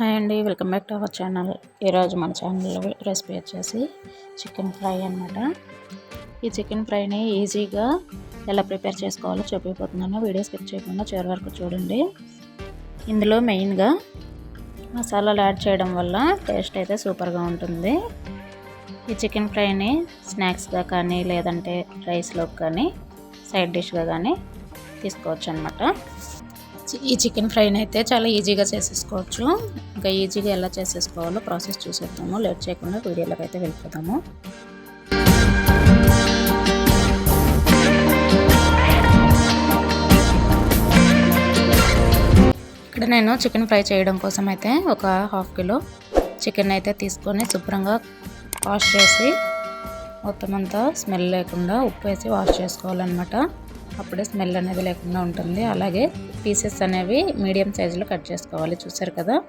Hi అండి welcome back to our channel. ఈరోజు మన ఛానల్లో రెసిపీ వచ్చేసి చికెన్ ఫ్రై అనమాట ఈ చికెన్ ఫ్రైని ఈజీగా ఎలా ప్రిపేర్ చేసుకోవాలో చెప్పిపోతున్నాను. వీడియో స్కిప్ చేయకుండా చివరి వరకు చూడండి. ఇందులో మెయిన్గా మసాలాలు యాడ్ చేయడం వల్ల టేస్ట్ అయితే సూపర్గా ఉంటుంది. ఈ చికెన్ ఫ్రైని స్నాక్స్గా కానీ లేదంటే రైస్లోకి కానీ సైడ్ డిష్గా కానీ తీసుకోవచ్చు అనమాట ఈ చికెన్ ఫ్రైని అయితే చాలా ఈజీగా చేసేసుకోవచ్చు. ఇంకా ఈజీగా ఎలా చేసేసుకోవాలో ప్రాసెస్ చూసేద్దాము. లేట్ చేయకుండా వీడియోలోకి అయితే వెళ్ళిపోతాము ఇక్కడ నేను చికెన్ ఫ్రై చేయడం కోసం అయితే ఒక హాఫ్ కిలో చికెన్ అయితే తీసుకొని శుభ్రంగా వాష్ చేసి మొత్తం అంతా స్మెల్ లేకుండా ఉప్పు వేసి వాష్ చేసుకోవాలన్నమాట. అప్పుడే స్మెల్ అనేది లేకుండా ఉంటుంది. అలాగే పీసెస్ అనేవి మీడియం సైజులో కట్ చేసుకోవాలి. చూసారు కదా?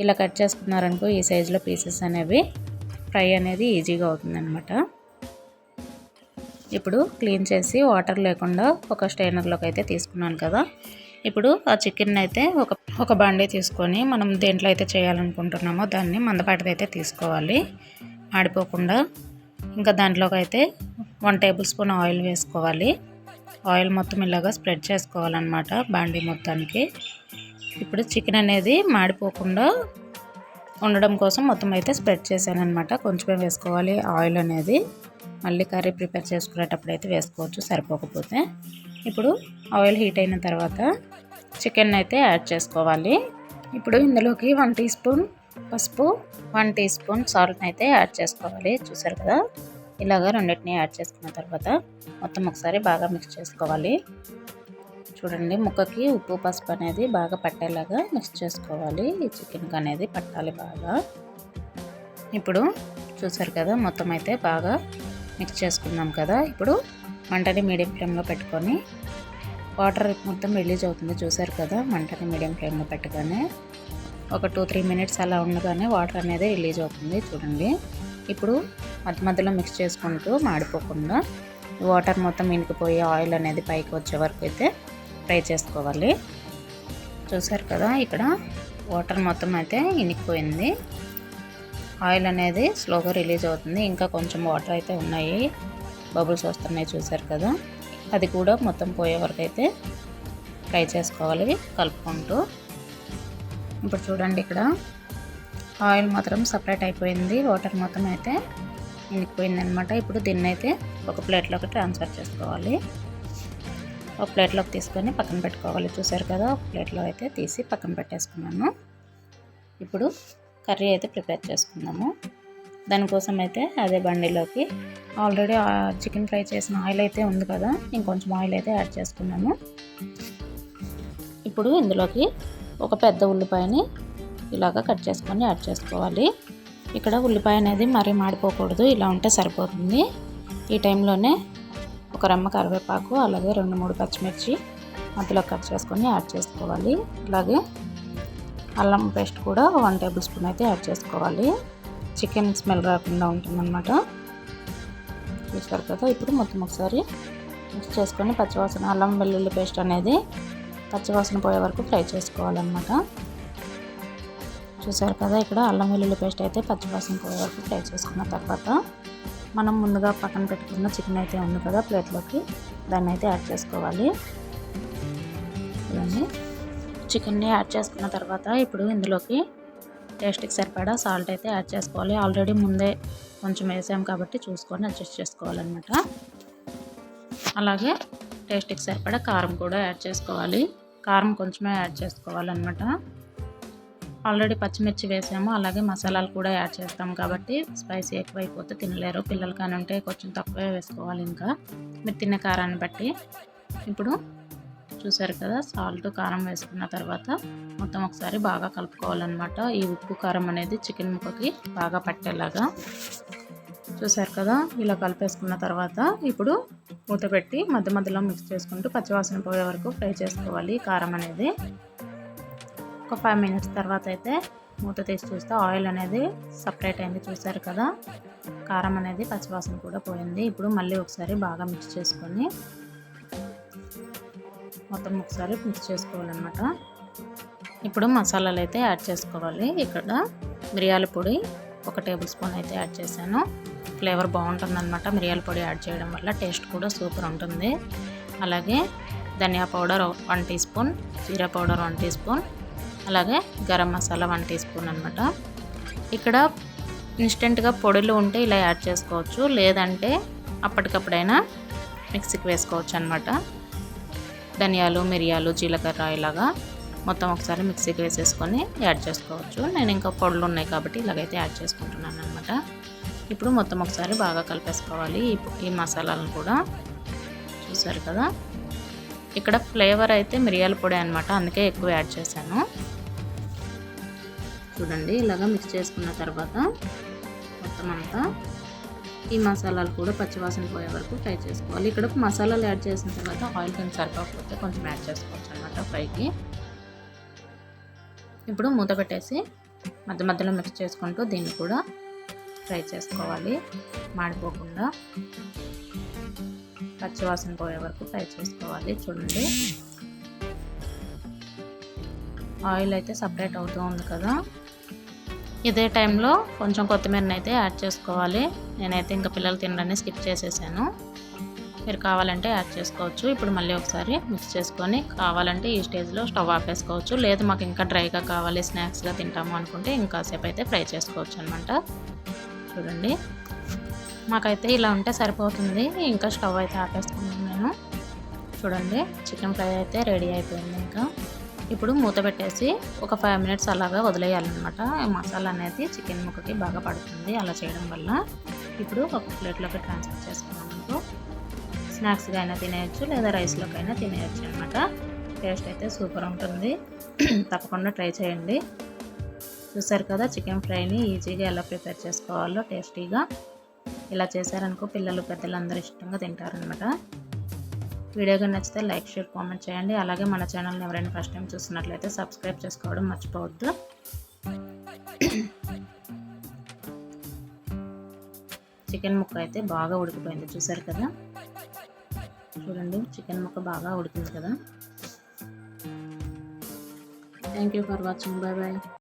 ఇలా కట్ చేసుకున్నారనుకో ఈ సైజులో పీసెస్ అనేవి ఫ్రై అనేది ఈజీగా అవుతుందన్నమాట. ఇప్పుడు క్లీన్ చేసి వాటర్ లేకుండా ఒక స్టైనర్లోకి అయితే తీసుకున్నాను కదా? ఇప్పుడు ఆ చికెన్ అయితే ఒక ఒక బండి తీసుకొని మనం దేంట్లో అయితే చేయాలనుకుంటున్నామో దాన్ని మందపాటిది అయితే తీసుకోవాలి. ఆడిపోకుండా ఇంకా దాంట్లోకి అయితే వన్ టేబుల్ స్పూన్ ఆయిల్ వేసుకోవాలి. ఆయిల్ మొత్తం ఇలాగా స్ప్రెడ్ చేసుకోవాలన్నమాట బాండీ మొత్తానికి. ఇప్పుడు చికెన్ అనేది మాడిపోకుండా ఉండడం కోసం మొత్తం అయితే స్ప్రెడ్ చేశానమాట అనమాట కొంచెమే వేసుకోవాలి ఆయిల్ అనేది. మళ్ళీ కర్రీ ప్రిపేర్ చేసుకునేటప్పుడు అయితే వేసుకోవచ్చు సరిపోకపోతే. ఇప్పుడు ఆయిల్ హీట్ అయిన తర్వాత చికెన్ అయితే యాడ్ చేసుకోవాలి. ఇప్పుడు ఇందులోకి వన్ టీ స్పూన్ పసుపు వన్ టీ స్పూన్ సాల్ట్ని అయితే యాడ్ చేసుకోవాలి. చూసారు కదా? ఇలాగ రెండింటిని యాడ్ చేసుకున్న తర్వాత మొత్తం ఒకసారి బాగా మిక్స్ చేసుకోవాలి. చూడండి ముక్కకి ఉప్పు పసుపు అనేది బాగా పట్టేలాగా మిక్స్ చేసుకోవాలి. ఈ చికెన్కి అనేది పట్టాలి బాగా. ఇప్పుడు చూసారు కదా మొత్తం అయితే బాగా మిక్స్ చేసుకున్నాం కదా. ఇప్పుడు మంటని మీడియం ఫ్లేమ్లో పెట్టుకొని వాటర్ మొత్తం రిలీజ్ అవుతుంది చూసారు కదా మంటని మీడియం ఫ్లేమ్లో పెట్టగానే ఒక టూ త్రీ మినిట్స్ అలా ఉండగానే వాటర్ అనేది రిలీజ్ అవుతుంది చూడండి. ఇప్పుడు మధ్య మధ్యలో మిక్స్ చేసుకుంటూ మాడిపోకుండా వాటర్ మొత్తం ఇనికిపోయి ఆయిల్ అనేది పైకి వచ్చే వరకు అయితే ఫ్రై చేసుకోవాలి. చూసారు కదా ఇక్కడ వాటర్ మొత్తం అయితే ఇనికిపోయింది. ఆయిల్ అనేది స్లోగా రిలీజ్ అవుతుంది. ఇంకా కొంచెం వాటర్ అయితే ఉన్నాయి. బబుల్స్ వస్తున్నాయి చూసారు కదా. అది కూడా మొత్తం పోయే వరకు అయితే ఫ్రై చేసుకోవాలి కలుపుకుంటూ. ఇప్పుడు చూడండి ఇక్కడ ఆయిల్ మాత్రం సపరేట్ అయిపోయింది. వాటర్ మొత్తం అయితే ఇనికిపోయింది అనమాట ఇప్పుడు దీన్ని అయితే ఒక ప్లేట్లోకి ట్రాన్స్ఫర్ చేసుకోవాలి. ఒక ప్లేట్లోకి తీసుకొని పక్కన పెట్టుకోవాలి. చూసారు కదా ఒక ప్లేట్లో అయితే తీసి పక్కన పెట్టేసుకున్నాను. ఇప్పుడు కర్రీ అయితే ప్రిపేర్ చేసుకుందాము. దానికోసం అయితే అదే బండిలోకి ఆల్రెడీ చికెన్ ఫ్రై చేసిన ఆయిల్ అయితే ఉంది కదా ఇంకొంచెం ఆయిల్ అయితే యాడ్ చేసుకున్నాము. ఇప్పుడు ఇందులోకి ఒక పెద్ద ఉల్లిపాయని ఇలాగ కట్ చేసుకొని యాడ్ చేసుకోవాలి. ఇక్కడ ఉల్లిపాయ అనేది మరీ మాడిపోకూడదు ఇలా ఉంటే సరిపోతుంది. ఈ టైంలోనే ఒక రమ్మ కరివేపాకు అలాగే రెండు మూడు పచ్చిమిర్చి మధ్యలో కట్ చేసుకొని యాడ్ చేసుకోవాలి. అలాగే అల్లం పేస్ట్ కూడా వన్ టేబుల్ స్పూన్ అయితే యాడ్ చేసుకోవాలి. చికెన్ స్మెల్ రాకుండా ఉంటుందన్నమాట. చూసారు కదా ఇప్పుడు మొత్తం ఒకసారి మిక్స్ చేసుకొని పచ్చివాసన అల్లం వెల్లుల్లి పేస్ట్ అనేది పచ్చివాసన పోయే వరకు ఫ్రై చేసుకోవాలన్నమాట. చూసారు కదా ఇక్కడ అల్లం వెల్లుల్లి పేస్ట్ అయితే పచ్చివాసన పోయే వరకు ఫ్రై చేసుకున్న తర్వాత మనం ముందుగా పక్కన పెట్టుకున్న చికెన్ అయితే ఉంది కదా ప్లేట్లోకి దాన్ని అయితే యాడ్ చేసుకోవాలి. ఇవన్నీ చికెన్ని యాడ్ చేసుకున్న తర్వాత ఇప్పుడు ఇందులోకి టేస్ట్కి సరిపడా సాల్ట్ అయితే యాడ్ చేసుకోవాలి. ఆల్రెడీ ముందే కొంచెం వేసాం కాబట్టి చూసుకొని అడ్జస్ట్ చేసుకోవాలన్నమాట. అలాగే టేస్ట్కి సరిపడా కారం కూడా యాడ్ చేసుకోవాలి. కారం కొంచెమే యాడ్ చేసుకోవాలన్నమాట. ఆల్రెడీ పచ్చిమిర్చి వేసాము అలాగే మసాలాలు కూడా యాడ్ చేస్తాం కాబట్టి స్పైసీ ఎక్కువైపోతే తినలేరు. పిల్లలు కానీ ఉంటే కొంచెం తక్కువే వేసుకోవాలి ఇంకా. మీరు తినే కారాన్ని బట్టి. ఇప్పుడు చూసారు కదా సాల్ట్ కారం వేసుకున్న తర్వాత మొత్తం ఒకసారి బాగా కలుపుకోవాలన్నమాట. ఈ ఉప్పు కారం అనేది చికెన్ ముక్కకి బాగా పట్టేలాగా. చూసారు కదా ఇలా కలిపేసుకున్న తర్వాత ఇప్పుడు మూత పెట్టి మధ్య మధ్యలో మిక్స్ చేసుకుంటూ పచ్చివాసన పోయే వరకు ఫ్రై చేసుకోవాలి కారం అనేది. ఒక ఫైవ్ మినిట్స్ తర్వాత అయితే మూత తీసి చూస్తే ఆయిల్ అనేది సపరేట్ అయింది. చూసారు కదా? కారం అనేది పచ్చివాసన కూడా పోయింది. ఇప్పుడు మళ్ళీ ఒకసారి బాగా మిక్స్ చేసుకొని మొత్తం ఒకసారి మిక్స్ చేసుకోవాలన్నమాట. ఇప్పుడు మసాలాలు అయితే యాడ్ చేసుకోవాలి. ఇక్కడ మిరియాల పొడి ఒక టేబుల్ స్పూన్ అయితే యాడ్ చేశాను. ఫ్లేవర్ బాగుంటుందన్నమాట. మిరియాల పొడి యాడ్ చేయడం వల్ల టేస్ట్ కూడా సూపర్ ఉంటుంది. అలాగే ధనియా పౌడర్ వన్ టీ స్పూన్ జీరా పౌడర్ వన్ టీ స్పూన్ అలాగే garam masala one teaspoon అనమాట ఇక్కడ ఇన్స్టెంట్గా పొడులు ఉంటే ఇలా యాడ్ చేసుకోవచ్చు. లేదంటే అప్పటికప్పుడైనా మిక్సీకి వేసుకోవచ్చు అనమాట ధనియాలు మిరియాలు జీలకర్ర ఇలాగా మొత్తం ఒకసారి మిక్సీకి వేసేసుకొని యాడ్ చేసుకోవచ్చు. నేను ఇంకా పొడులు ఉన్నాయి కాబట్టి ఇలాగైతే యాడ్ చేసుకుంటున్నాను అనమాట ఇప్పుడు మొత్తం ఒకసారి బాగా కలిపేసుకోవాలి ఈ మసాలాలను కూడా. చూసారు కదా? ఇక్కడ ఫ్లేవర్ అయితే మిరియాల పొడి అనమాట అందుకే ఎక్కువ యాడ్ చేశాను. చూడండి ఇలాగ మిక్స్ చేసుకున్న తర్వాత మొత్తం అంతా ఈ మసాలాలు కూడా పచ్చివాసన పోయే వరకు ఫ్రై చేసుకోవాలి. ఇక్కడ మసాలాలు యాడ్ చేసిన తర్వాత ఆయిల్ కొంచెం సరిపోకపోతే కొంచెం యాడ్ చేసుకోవచ్చు అనమాట ఫ్రైకి ఇప్పుడు మూత పెట్టేసి మధ్య మధ్యలో మిక్స్ చేసుకుంటూ దీన్ని కూడా ఫ్రై చేసుకోవాలి. మాడిపోకుండా పచ్చివాసన పోయే వరకు ఫ్రై చేసుకోవాలి. చూడండి. ఆయిల్ అయితే సపరేట్ అవుతూ ఉంది కదా. ఇదే టైంలో కొంచెం కొత్తిమీరని అయితే యాడ్ చేసుకోవాలి. నేనైతే ఇంకా పిల్లలు తినడాన్ని స్కిప్ చేసేసాను. మీరు కావాలంటే యాడ్ చేసుకోవచ్చు. ఇప్పుడు మళ్ళీ ఒకసారి మిక్స్ చేసుకొని కావాలంటే ఈ స్టేజ్లో స్టవ్ ఆపేసుకోవచ్చు. లేదు మాకు ఇంకా డ్రైగా కావాలి స్నాక్స్గా తింటాము అనుకుంటే ఇంకాసేపు అయితే ఫ్రై చేసుకోవచ్చు అనమాట చూడండి. మాకైతే ఇలా ఉంటే సరిపోతుంది. ఇంకా స్టవ్ అయితే ఆపేసుకున్నాను నేను. చూడండి చికెన్ ఫ్రై అయితే రెడీ అయిపోయింది ఇంకా. ఇప్పుడు మూత పెట్టేసి ఒక ఫైవ్ మినిట్స్ అలాగా వదిలేయాలన్నమాట. మసాలా అనేది చికెన్ ముక్కకి బాగా పడుతుంది అలా చేయడం వల్ల. ఇప్పుడు ఒక ప్లేట్లోకి ట్రాన్స్ఫర్ చేసుకున్నాము స్నాక్స్గా అయినా తినేయచ్చు లేదా రైస్లోకి అయినా తినేయచ్చు అనమాట టేస్ట్ అయితే సూపర్ ఉంటుంది. తప్పకుండా ట్రై చేయండి. చూసారు కదా చికెన్ ఫ్రైని ఈజీగా ఎలా ప్రిపేర్ చేసుకోవాలో టేస్టీగా. ఇలా చేశారనుకో పిల్లలు పెద్దలు అందరూ ఇష్టంగా తింటారనమాట వీడియో కానీ నచ్చితే లైక్ షేర్ కామెంట్ చేయండి. అలాగే మన ఛానల్ని ఎవరైనా ఫస్ట్ టైం చూస్తున్నట్లయితే సబ్స్క్రైబ్ చేసుకోవడం మర్చిపోవద్దు. చికెన్ ముక్క అయితే బాగా ఉడికిపోయింది చూసారు కదా? చూడండి చికెన్ ముక్క బాగా ఉడికింది కదా? Thank you for watching bye bye